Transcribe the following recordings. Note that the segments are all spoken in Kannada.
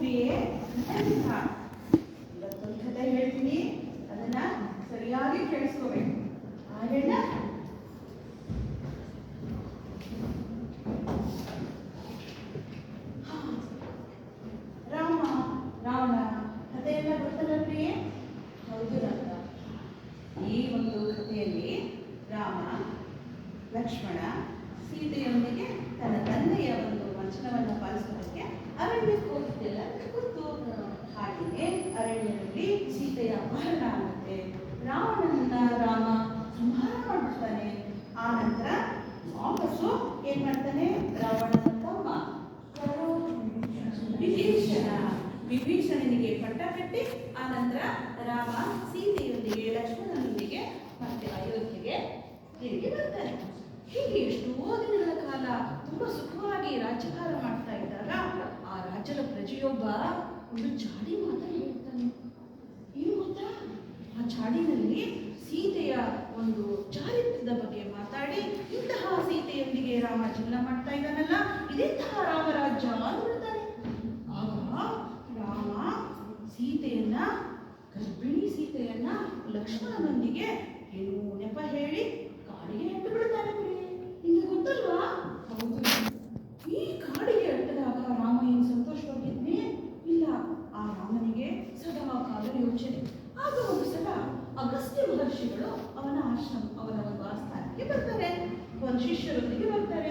ಖಂಡಿತ ಇವತ್ತೊಂದು ಕಥೆ ಹೇಳ್ತೀನಿ. ಅದನ್ನ ಸರಿಯಾಗಿ ಕೇಳಿಸ್ಕೋಬೇಕು. ಆಗೋಣ ರಾಮ ರಾವಣ ಕಥೆಯೆಲ್ಲ ಗೊತ್ತಲ್ಲ ಪ್ರಿಯೆ ಹೌದು ರಾಮ. ಈ ಒಂದು ಕಥೆಯಲ್ಲಿ ರಾಮ, ಲಕ್ಷ್ಮಣ, ಸೀತೆಯೊಂದಿಗೆ ಅರಣ್ಯಕ್ಕೆ ಹೋಗಿದ್ದೆಲ್ಲ ಗೊತ್ತು ಹಾಗೆಯೇ ಅರಣ್ಯದಲ್ಲಿ ಸೀತೆಯ ಅಪಹರಣ ಆಗುತ್ತೆ. ರಾವಣನನ್ನ ರಾಮ ಸಂಹಾರ ಮಾಡ್ತಾನೆ ಆ ನಂತರ ವಾಪಸ್ಸು ಏನ್ ಮಾಡ್ತಾನೆ? ರಾವಣನ ತಮ್ಮ? ವಿಭೀಷಣ, ವಿಭೀಷಣನಿಗೆ ಪಟ್ಟ ಕಟ್ಟಿ, ಆ ನಂತರ ರಾಮ ಸೀತೆಯೊಂದಿಗೆ, ಲಕ್ಷ್ಮಣನೊಂದಿಗೆ, ಮತ್ತೆ ಅಯೋಧ್ಯೆಗೆ ತಿರುಗಿ ಬರ್ತಾನೆ. ಹೀಗೆ ಎಷ್ಟೋ ದಿನಗಳ ಕಾಲ ತುಂಬಾ ಸುಖವಾಗಿ ರಾಜ್ಯಭಾರ ಮಾಡ್ತಾ ಇದ್ದಾಗ ಆ ರಾಜ್ಯದ ಪ್ರಜೆಯೊಬ್ಬ ಒಂದು ಚಾಡಿ ಮಾತ್ರ ಹೇಳ್ತಾನೆ. ಏನು ಗೊತ್ತಾ? ಆ ಚಾಡಿನಲ್ಲಿ ಸೀತೆಯ ಒಂದು ಚಾರಿತ್ರದ ಬಗ್ಗೆ ಮಾತಾಡಿ ಇಂತಹ ಸೀತೆಯೊಂದಿಗೆ ರಾಮ ಜೀವನ ಮಾಡ್ತಾ ಇದ್ದಾನಲ್ಲ, ಇದೆಂತಹ ರಾಮರಾಜ್ಯ ಅಂದ್ಬಿಡ್ತಾನೆ ಆಗ ರಾಮ ಸೀತೆಯನ್ನ ಗರ್ಭಿಣಿ ಸೀತೆಯನ್ನ ಲಕ್ಷ್ಮಣನೊಂದಿಗೆ ಏನು ನೆಪ ಹೇಳಿ ಕಾಡಿಗೆ ಎಟ್ಟು ಬಿಡ್ತಾನೆ ಪ್ರಿಯೆ. ನಿಮ್ಗೆ ಗೊತ್ತಲ್ವಾ ಹೌದು ಈ ಕಾಡಿಗೆ ಅಟ್ಟದಾಗ ರಾಮ ಏನು ಸಂತೋಷವಾಗಿದ್ನೇ ಇಲ್ಲ ಆ ರಾಮನಿಗೆ ಸದಾ ಕಾಲ ಯೋಚನೆ ಆಗ ಒಂದು ಸಲ ಅಗಸ್ತ್ಯ ಮಹರ್ಷಿಗಳು ಅವನ ಆಶ್ರಮ, ಅವನ ಒಂದು ಆಸ್ಥಾನಕ್ಕೆ ಬರ್ತಾರೆ. ಒಂದು ಶಿಷ್ಯರೊಂದಿಗೆ ಬರ್ತಾರೆ.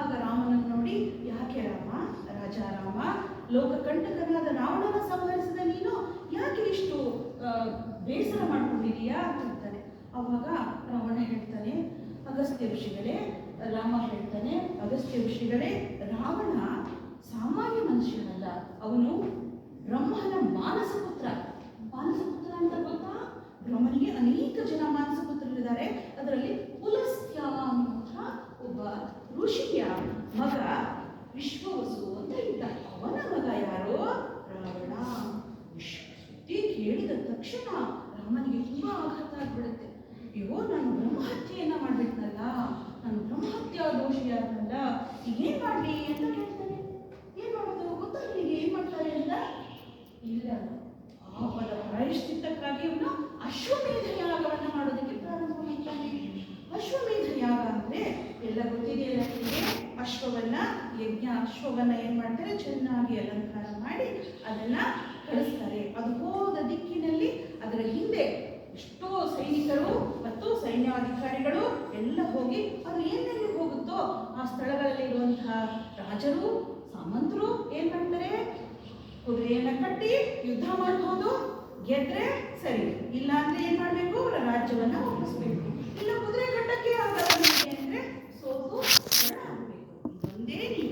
ಆಗ ರಾಮನನ್ನು ನೋಡಿ, ಯಾಕೆ ರಾಮ? ರಾಜ ರಾಮ, ಲೋಕಕಂಟಕನಾದ ರಾವಣನ ಸಂಹರಿಸಿದ ನೀನು ಯಾಕೆ ಇಷ್ಟು ಬೇಸರ ಮಾಡ್ಕೊಂಡಿದೀಯಾ ಅಂತ ಹೇಳ್ತಾನೆ. ಅವಾಗ ರಾವಣ ಹೇಳ್ತಾನೆ, ಅಗಸ್ತ್ಯ ಋಷಿಗಳೇ, ರಾಮ ಹೇಳ್ತಾನೆ, ಅಗಸ್ತ್ಯ ಋಷಿಗಳೇ, ರಾವಣ ಸಾಮಾನ್ಯ ಮನುಷ್ಯನಲ್ಲ. ಅವನು ಬ್ರಹ್ಮನ ಮಾನಸ ಪುತ್ರ ಮಾನಸ ಪುತ್ರ ಅಂತ ಗೊತ್ತಾ ಬ್ರಹ್ಮನಿಗೆ ಅನೇಕ ಜನ ಮಾನಸ ಪುತ್ರರಿದ್ದಾರೆ ಅದರಲ್ಲಿ ಪುಲಸ್ತ್ಯ ಅನ್ನುವಂಥ ಒಬ್ಬ ಋಷಿಯ ಮಗ ವಿಶ್ವವಸು ಅಂತ ಇದ್ದ. ಅವನ ಮಗ ಯಾರು? ರಾವಣ. ವಿಶ್ವಸುದ್ದಿ ಕೇಳಿದ ತಕ್ಷಣ ರಾಮನಿಗೆ ತುಂಬಾ ಆಘಾತ ಆಗ್ಬಿಡುತ್ತೆ. ಅಯ್ಯೋ, ನಾನು ಬ್ರಹ್ಮಹತ್ಯೆಯನ್ನ ಮಾಡ್ಬಿಟ್ನಲ್ಲ. ನಾನು ಬ್ರಹ್ಮಹತ್ಯಾ ದೋಷಿಯಾದ್ನಲ್ಲ ಏನ್ ಮಾಡ್ಲಿ ಅಂತ ಕೇಳ್ತಾನೆ. ಏನ್ ಮಾಡೋದು? ಗೊತ್ತಾಗ್ಲಿಗೆ ಏನ್ ಮಾಡ್ತಾರೆ ಅಂತ? ಇಲ್ಲ. ಪಾಪದ ಪ್ರಾಯಶ್ಚಿತ್ತಕ್ಕಾಗಿ ಅವನು ಅಶ್ವಮೇಧ ಯಾಗವನ್ನ ಮಾಡೋದಕ್ಕೆ ಪ್ರಾರಂಭ ಮಾಡ್ತಾನೆ ಅಶ್ವಮೇಧ ಯಾಗ ಅಂದ್ರೆ ಎಲ್ಲ ಗೊತ್ತಿದೆಯಲ್ಲ ನಿಮಗೆ ಅಶ್ವವನ್ನ ಯಜ್ಞ ಅಶ್ವವನ್ನ ಏನ್ ಮಾಡ್ತಾರೆ? ಚೆನ್ನಾಗಿ ಅಲಂಕಾರ ಮಾಡಿ ಅದನ್ನ ಕಳಿಸ್ತಾರೆ. ಅದು ಹೋದ ದಿಕ್ಕಿನಲ್ಲಿ ಅದರ ಹಿಂದೆ ಎಷ್ಟೋ ಸೈನಿಕರು ಮತ್ತು ಸೈನ್ಯಾಧಿಕಾರಿಗಳು ಎಲ್ಲ ಹೋಗಿ ಅದು ಎಲ್ಲೆಲ್ಲಿ ಹೋಗುತ್ತೋ ಆ ಸ್ಥಳಗಳಲ್ಲಿ ಇರುವಂತಹ ರಾಜರು, ಸಾಮಂತರು ಏನ್ ಮಾಡ್ತಾರೆ? ಕುದುರೆಯನ್ನ ಕಟ್ಟಿ ಯುದ್ಧ ಮಾಡಬಹುದು ಗೆದ್ರೆ ಸರಿ. ಇಲ್ಲ ಅಂದ್ರೆ ಏನ್ ಮಾಡ್ಬೇಕು? ಅವರ ರಾಜ್ಯವನ್ನ ವಾಪಸ್ಬೇಕು ಇಲ್ಲ ಕುದುರೆ ಕಟ್ಟಕ್ಕೆ ನಿಮಗೆ ಅಂದ್ರೆ ಸೋತು ಶರಣಾಗ್ಬೇಕು ಇದೊಂದೇ ನೀತಿ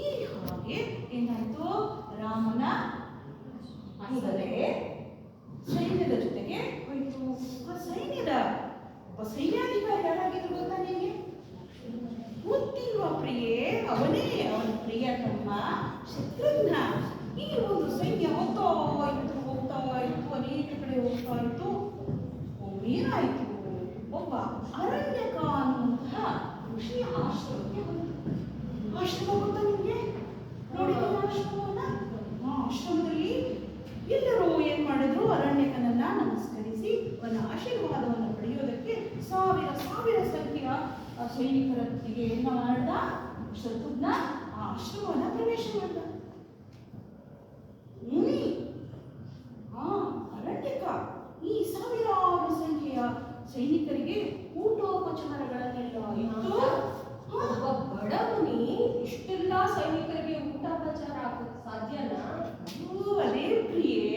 ಈ ಹಾಗೆ ಏನಾಯ್ತು ರಾಮನ ಅಂದರೆ ಸೈನ್ಯದ ಜೊತೆಗೆ ಹೋಯ್ತು ಆ ಸೈನ್ಯದ, ಒಬ್ಬ ಸೈನ್ಯಾಧಿಕಾರಿ ಯಾರಾಗಿದ್ರು ಗೊತ್ತಾ ನಿಮಗೆ? ಗೊತ್ತಿರುವ ಪ್ರಿಯೆ, ಅವನೇ ಅವನ ಪ್ರಿಯ ತಮ್ಮ ಶತ್ರುಘ್ನ. ಈ ಒಂದು ಸೈನ್ಯ ಹೋಗ್ತಾ ಇತ್ತು ಹೋಗ್ತಾ ಇತ್ತು, ಅನೇಕ ಕಡೆ ಹೋಗ್ತಾ ಇತ್ತು. ಏನಾಯಿತು ಒಬ್ಬ ಅರಣ್ಯಕ ಅನ್ನುವಂತಹ ಆಶ್ರಮಕ್ಕೆ ಬಂತು ಆಶ್ರಮ ಗೊತ್ತಾ ನಿಮಗೆ? ನೋಡಿ ಆಶ್ರಮವನ್ನ ಆ ಆಶ್ರಮದಲ್ಲಿ ಎಲ್ಲರೂ ಮಾಡಿದ್ರು ಅರಣ್ಯಕನನ್ನ ನಮಸ್ಕರಿಸಿ ಅವನ ಆಶೀರ್ವಾದವನ್ನು ಪಡೆಯೋದಕ್ಕೆ ಸಾವಿರ ಸಾವಿರ ಸಂಖ್ಯೆಯ ಸೈನಿಕರೊಂದಿಗೆ ಏನ್ ಮಾಡ್ದ? ಶತ್ರುಘ್ನ ಆಶ್ರಮವನ್ನ ಪ್ರವೇಶ ಮಾಡ್ದ. ಮುನಿ ಆ, ಅರಣ್ಯಕ, ಈ ಸಾವಿರಾರು ಸಂಖ್ಯೆಯ ಸೈನಿಕರಿಗೆ ಊಟೋಪಚಾರಗಳನ್ನೆಲ್ಲ ಇತ್ತು ಒಬ್ಬ ಇಷ್ಟೆಲ್ಲ ಸೈನಿಕರಿಗೆ ಊಟೋಪಚಾರ ಹಾಕೋಕ್ ಸಾಧ್ಯನಾ ಅದು ಅದೇ ಪ್ರಿಯೆ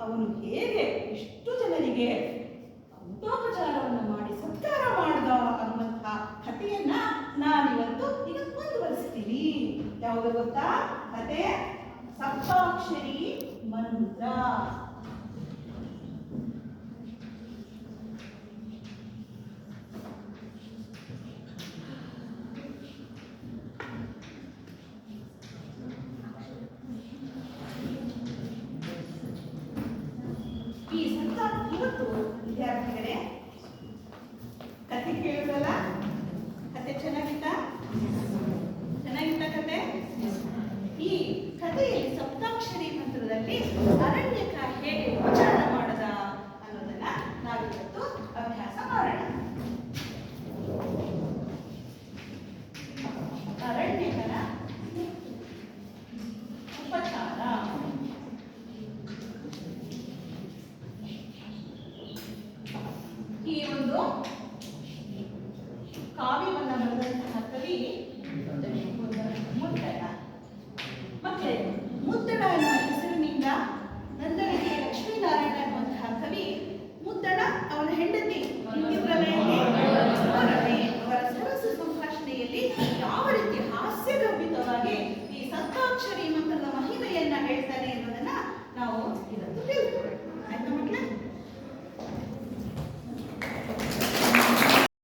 ಅವನು ಹೇಗೆ ಎಷ್ಟು ಉಪಚಾರವನ್ನು ಮಾಡಿ ಸತ್ಕಾರ ಮಾಡಿದ ಅನ್ನುವಂತಹ ಕಥೆಯನ್ನ ನಾನಿವತ್ತು ಈಗ ಮುಂದುವರಿಸ್ತೀನಿ ಯಾವುದು ಗೊತ್ತಾ? ಕತೆ ಸಪ್ತಾಕ್ಷರಿ ಮಂತ್ರ. ಮತ್ತು ವಿದ್ಯಾರ್ಥಿಗಳೇ ಕತೆ ಕೇಳಿದ್ರಲ್ಲ ಕತೆ ಚೆನ್ನಾಗಿತ್ತ? ಚೆನ್ನಾಗಿತ್ತ ಕತೆ ಈ ಕಥೆಯಲ್ಲಿ ಸಪ್ತಾಕ್ಷರಿ ಮಂತ್ರದಲ್ಲಿ 거예요.